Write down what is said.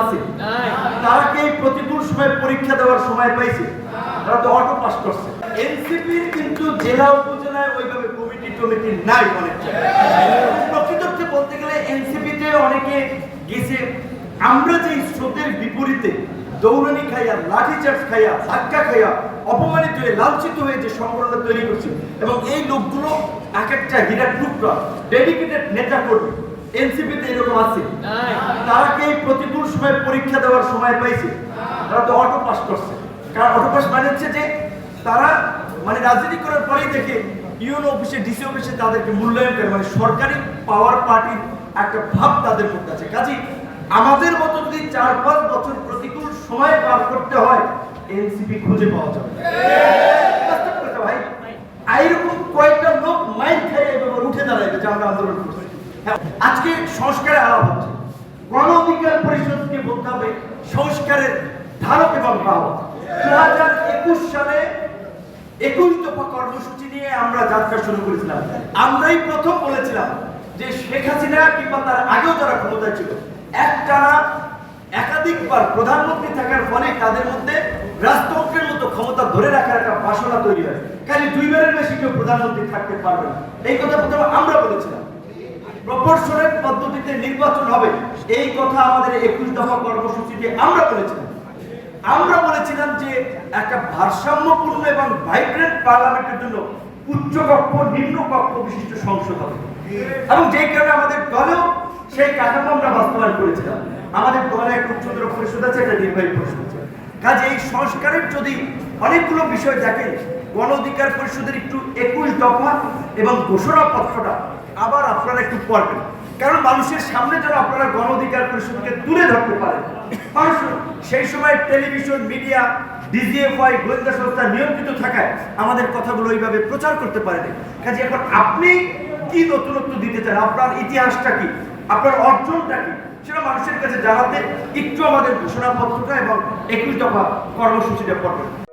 আছে তারা কি প্রতিকূল সময় পরীক্ষা দেওয়ার সময় পাইছে। তারা তো অটো পাস করছে। এনসিপির কিন্তু জেলা উপজেলায় ওইভাবে কমিটি টমিটি নাই অনেক। প্রকৃতপক্ষে বলতে গেলে এনসিপিতে অনেকে গেছে। আমরা যে স্রোতের বিপরীতে দৌড়ানি খাইয়া লাঠি চার্জ খাইয়া ধাক্কা খাইয়া অপমানিত হয়ে লাঞ্ছিত হয়ে যে সংগঠনটা তৈরি করছে এবং এই লোকগুলো এক একটা হীরার টুকরা ডেডিকেটেড নেতা কর্মী এনসিপিতে এরকম আছে। তারা কি প্রতিকূল সময় পরীক্ষা দেওয়ার সময় পাইছে। তারা তো অটো পাস করছে। কারণ অটো পাস মানে হচ্ছে যে তারা মানে রাজনীতি করার পরেই দেখে ইউনো অফিসে ডিসি অফিসে তাদেরকে মূল্যায়ন করে মানে সরকারি পাওয়ার পার্টির একটা ভাব তাদের মধ্যে আছে। কাজী আমাদের মতো যদি চার পাঁচ বছর প্রতিকূল সময় পার করতে হয় এনসিপি খুঁজে পাওয়া যাবে। ভাই এইরকম কয়েকটা লোক মাইন্ড খেয়ে এবার উঠে দাঁড়াইবে যে আমরা আন্দোলন করছি। আজকে সংস্কারে আলাপ হচ্ছে। গণ অধিকার পরিষদকে বলতে হবে সংস্কারের ধারক এবং বাহক দু হাজার একুশ সালে একুশ দফা কর্মসূচি নিয়ে আমরা যাত্রা শুরু করেছিলাম। আমরাই প্রথম বলেছিলাম যে শেখ হাসিনা কিংবা তার আগেও যারা ক্ষমতায় ছিল, একটানা একাধিকবার প্রধানমন্ত্রী থাকার ফলে তাদের মধ্যে রাষ্ট্রযন্ত্রের মতো ক্ষমতা ধরে রাখার একটা বাসনা তৈরি হয়। খালি দুইবারের বেশি কেউ প্রধানমন্ত্রী থাকতে পারবে না। এই কথা প্রথমে আমরা বলেছিলাম। প্রপোর্শনের পদ্ধতিতে নির্বাচন হবে, এই কথা আমাদের একুশ দফা কর্মসূচিতে আমরা বলেছিলাম। আমরা বলেছিলাম যে একটা ভারসাম্যপূর্ণ এবং ভাইব্রেন্ট পার্লামেন্টের জন্য উচ্চ কক্ষ নিম্ন কক্ষ বিশিষ্ট সংসদ হবে। এবং যেই কারণে আমাদের দলেও সেই কাঠামো আমরা বাস্তবায়ন করেছিলাম। আমাদের দলে একটা উচ্চতর পরিষদ আছে একটা নির্বাহী পরিষদ আছে। কাজে এই সংস্কারের যদি অনেকগুলো বিষয় দেখেন গণ অধিকার পরিষদের একটু একুশ দফা এবং ঘোষণাপত্রটা আবার আপনারা একটু পড়বেন। কারণ মানুষের সামনে যেন আপনারা গণ অধিকার পরিষদকে তুলে ধরতে পারেন সেই সময় টেলিভিশন, মিডিয়া, ডিজিএফআই, গোয়েন্দা সংস্থা নিয়ন্ত্রিত থাকায় আমাদের কথাগুলো ওইভাবে প্রচার করতে পারেনি। কাজে এখন আপনি কি নতুনত্ব দিতে চান? আপনার ইতিহাসটা কি? আপনার অর্জনটা কি? সেটা মানুষের কাছে জানাতে একটু আমাদের ঘোষণাপত্রটা এবং একুশ দফা কর্মসূচিটা পড়বেন।